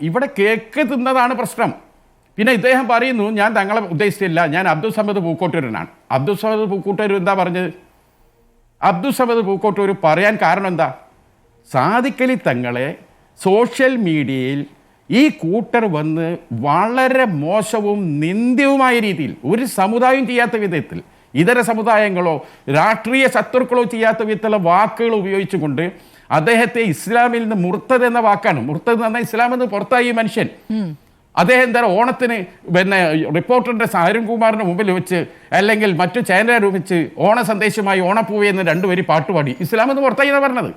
ഇവിടെ കേക്ക് തിന്നതാണ് പ്രശ്നം. പിന്നെ ഇദ്ദേഹം പറയുന്നു ഞാൻ തങ്ങളെ ഉദ്ദേശിച്ചില്ല. ഞാൻ അബ്ദുൾ സമദ് പൂക്കോട്ടൂരനാണ്. അബ്ദുൾ സമദ് പൂക്കോട്ടൂർ എന്താ പറഞ്ഞത്? അബ്ദുൾ സമദ് പൂക്കോട്ടൂർ പറയാൻ കാരണം എന്താ? സാധിക്കലി തങ്ങളെ സോഷ്യൽ മീഡിയയിൽ ഈ കൂട്ടർ വന്ന് വളരെ മോശവും നിന്ദ്യവുമായ രീതിയിൽ ഒരു സമുദായം ചെയ്യാത്ത വിധത്തിൽ ഇതര സമുദായങ്ങളോ രാഷ്ട്രീയ ശത്രുക്കളോ ചെയ്യാത്ത വിധത്തിലുള്ള വാക്കുകൾ ഉപയോഗിച്ചുകൊണ്ട് അദ്ദേഹത്തെ ഇസ്ലാമിൽ നിന്ന് മുർത്തത് എന്ന വാക്കാണ്. മുർത്തത് എന്ന് പറഞ്ഞാൽ ഇസ്ലാമിൽ നിന്ന് പുറത്തായി മനുഷ്യൻ. അദ്ദേഹം എന്താ ഓണത്തിന് പിന്നെ റിപ്പോർട്ടറിന്റെ അരുൺകുമാറിന്റെ മുമ്പിൽ വെച്ച് അല്ലെങ്കിൽ മറ്റു ചാനലുകാർ രൂപിച്ച് ഓണ സന്ദേശമായി ഓണപ്പൂവി എന്ന് രണ്ടുപേരും പാട്ടുപാടി ഇസ്ലാം എന്ന് പുറത്തായി എന്നാണ് പറഞ്ഞത്?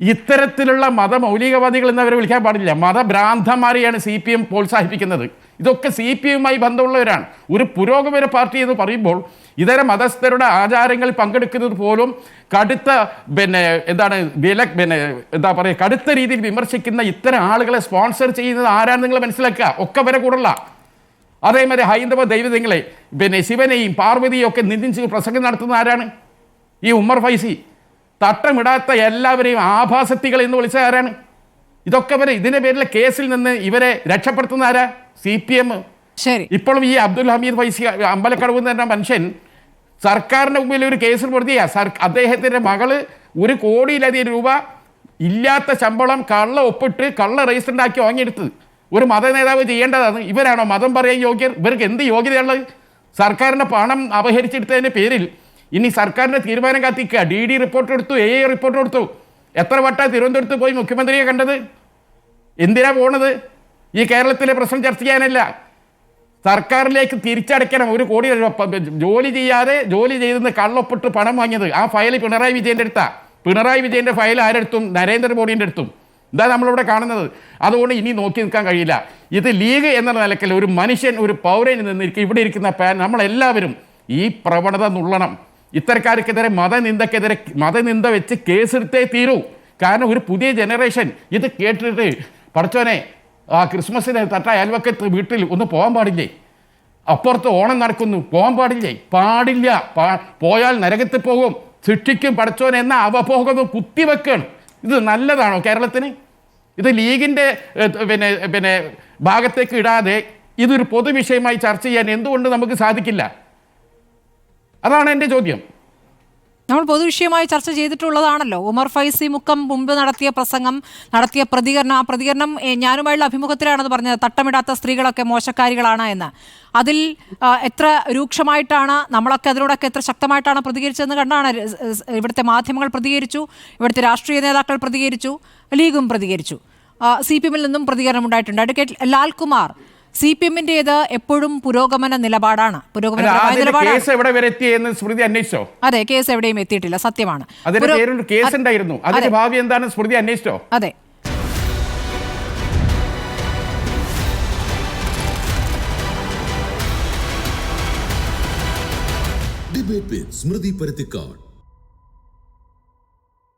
ഇത്തരത്തിലുള്ള മതമൗലികവാദികൾ എന്നവരെ വിളിക്കാൻ പാടില്ല. മതഭ്രാന്തന്മാരെയാണ് സി പി എം പ്രോത്സാഹിപ്പിക്കുന്നത്. ഇതൊക്കെ സി പി എമ്മുമായി ബന്ധമുള്ളവരാണ്. ഒരു പുരോഗമന പാർട്ടി എന്ന് പറയുമ്പോൾ ഇതര മതസ്ഥരുടെ ആചാരങ്ങളിൽ പങ്കെടുക്കുന്നത് പോലും കടുത്ത പിന്നെ എന്താണ് വില പിന്നെ എന്താ പറയുക കടുത്ത രീതിയിൽ വിമർശിക്കുന്ന ഇത്തരം ആളുകളെ സ്പോൺസർ ചെയ്യുന്നത് ആരാണ് നിങ്ങൾ മനസ്സിലാക്കുക. ഒക്കെ വരെ കൂടല്ല. അതേമാതിരി ഹൈന്ദവ ദൈവതങ്ങളെ പിന്നെ ശിവനെയും പാർവതിയും ഒക്കെ നിന്ദിച്ച് പ്രസംഗം നടത്തുന്ന ആരാണ്? ഈ ഉമ്മർ ഫൈസി. തട്ടമിടാത്ത എല്ലാവരെയും ആഭാസത്തികൾ എന്ന് വിളിച്ച ആരാണ്? ഇതൊക്കെ വരെ ഇതിന്റെ പേരിലെ കേസിൽ നിന്ന് ഇവരെ രക്ഷപ്പെടുത്തുന്ന ആരാ? സി പി എം ശരി. ഇപ്പോഴും ഈ അബ്ദുൽ ഹമീദ് ഫൈസി അമ്പലക്കടവ് എന്ന് പറഞ്ഞ മനുഷ്യൻ സർക്കാരിന്റെ മുമ്പിൽ ഒരു കേസിൽ പ്രതിയാ സർ അദ്ദേഹത്തിന്റെ മകൾ ഒരു കോടിയിലധികം രൂപ ഇല്ലാത്ത ശമ്പളം കള്ള ഒപ്പിട്ട് കള്ള രജിസ്റ്റർ ഉണ്ടാക്കി വാങ്ങിയെടുത്തത് ഒരു മത നേതാവ് ചെയ്യേണ്ടതാണ്. ഇവരാണോ മതം പറയാൻ യോഗ്യർ? ഇവർക്ക് എന്ത് യോഗ്യതയുള്ളത് സർക്കാരിന്റെ പണം അപഹരിച്ചെടുത്തതിന്റെ പേരിൽ ഇനി സർക്കാരിന്റെ തീരുമാനം കാത്തിക്കുക ഡി ഡി റിപ്പോർട്ട് എടുത്തു എ എ റിപ്പോർട്ട് എടുത്തു എത്ര വട്ട തിരുവനന്തപുരത്ത് പോയി മുഖ്യമന്ത്രിയെ കണ്ടത്? എന്തിനാ പോണത്? ഈ കേരളത്തിലെ പ്രശ്നം ചർച്ച ചെയ്യാനല്ല. സർക്കാരിലേക്ക് തിരിച്ചടയ്ക്കണം. ഒരു കോടി ജോലി ചെയ്യാതെ ജോലി ചെയ്തെന്ന് കള്ളൊപ്പിട്ട് പണം വാങ്ങിയത് ആ ഫയൽ പിണറായി വിജയന്റെ അടുത്താ. പിണറായി വിജയന്റെ ഫയൽ ആരെടുത്തും? നരേന്ദ്രമോദിന്റെ അടുത്തും. ഇതാ നമ്മളിവിടെ കാണുന്നത്. അതുകൊണ്ട് ഇനി നോക്കി നിൽക്കാൻ കഴിയില്ല. ഇത് ലീഗ് എന്ന നിലയ്ക്കൽ ഒരു മനുഷ്യൻ ഒരു പൗരനിൽ നിന്ന് ഇരിക്ക- ഇവിടെ ഇരിക്കുന്ന പാൻ നമ്മളെല്ലാവരും ഈ പ്രവണത നുള്ളണം. ഇത്തരക്കാർക്കെതിരെ മതനിന്ദക്കെതിരെ മതനിന്ദ വെച്ച് കേസെടുത്തേ തീരൂ. കാരണം ഒരു പുതിയ ജനറേഷൻ ഇത് കേട്ടിട്ട് പഠിച്ചോനെ ആ ക്രിസ്മസിന് തട്ട അയൽവക്കത്ത് വീട്ടിൽ ഒന്ന് പോകാൻ പാടില്ലേ? അപ്പുറത്ത് ഓണം നടക്കുന്നു പോകാൻ പാടില്ലേ? പാടില്ല. പോയാൽ നരകത്തിൽ പോകും. ശിക്ഷിക്കും പഠിച്ചോൻ എന്ന അവബോധം കുത്തിവെക്കണം ഇത് നല്ലതാണോ കേരളത്തിന്? ഇത് ലീഗിന്റെ പിന്നെ പിന്നെ ഭാഗത്തേക്ക് ഇടാതെ ഇതൊരു പൊതുവിഷയമായി ചർച്ച ചെയ്യാൻ എന്തുകൊണ്ട് നമുക്ക് സാധിക്കില്ല? അതാണ് എന്റെ ചോദ്യം. നമ്മൾ പൊതുവിഷയമായി ചർച്ച ചെയ്തിട്ടുള്ളതാണല്ലോ. ഉമർ ഫൈസി മുക്കം മുമ്പ് നടത്തിയ പ്രസംഗം നടത്തിയ പ്രതികരണം. ആ പ്രതികരണം ഞാനുമായുള്ള അഭിമുഖത്തിലാണെന്ന് പറഞ്ഞത് തട്ടമിടാത്ത സ്ത്രീകളൊക്കെ മോശക്കാരികളാണ് എന്ന്. അതിൽ എത്ര രൂക്ഷമായിട്ടാണ് നമ്മളൊക്കെ അതിനോടൊക്കെ എത്ര ശക്തമായിട്ടാണ് പ്രതികരിച്ചതെന്ന് കണ്ടാണ്. ഇവിടുത്തെ മാധ്യമങ്ങൾ പ്രതികരിച്ചു ഇവിടുത്തെ രാഷ്ട്രീയ നേതാക്കൾ പ്രതികരിച്ചു ലീഗും പ്രതികരിച്ചു. സി പി എമ്മിൽ നിന്നും പ്രതികരണം ഉണ്ടായിട്ടുണ്ട്. അഡ്വക്കേറ്റ് ലാൽകുമാർ സി പി എമ്മിന്റേത് എപ്പോഴും പുരോഗമന നിലപാടാണ്? അല്ല, പുരോഗമനപരമായ നിലപാടാണ്. കേസ് എവിടെ വരെ എത്തി എന്ന് സ്മൃതി അന്വേഷിച്ചോ? അതെ കേസ് എവിടെയും എത്തിയിട്ടില്ല സത്യമാണ്. അതിന്റെ പേരിൽ കേസ് ഉണ്ടായിരുന്നു. അതിന്റെ അതെ, ഭാവി എന്താണ് സ്മൃതി അന്വേഷിച്ചോ? അതെ. ഡിബേറ്റ് സ്മൃതി പരുത്തിക്കാട്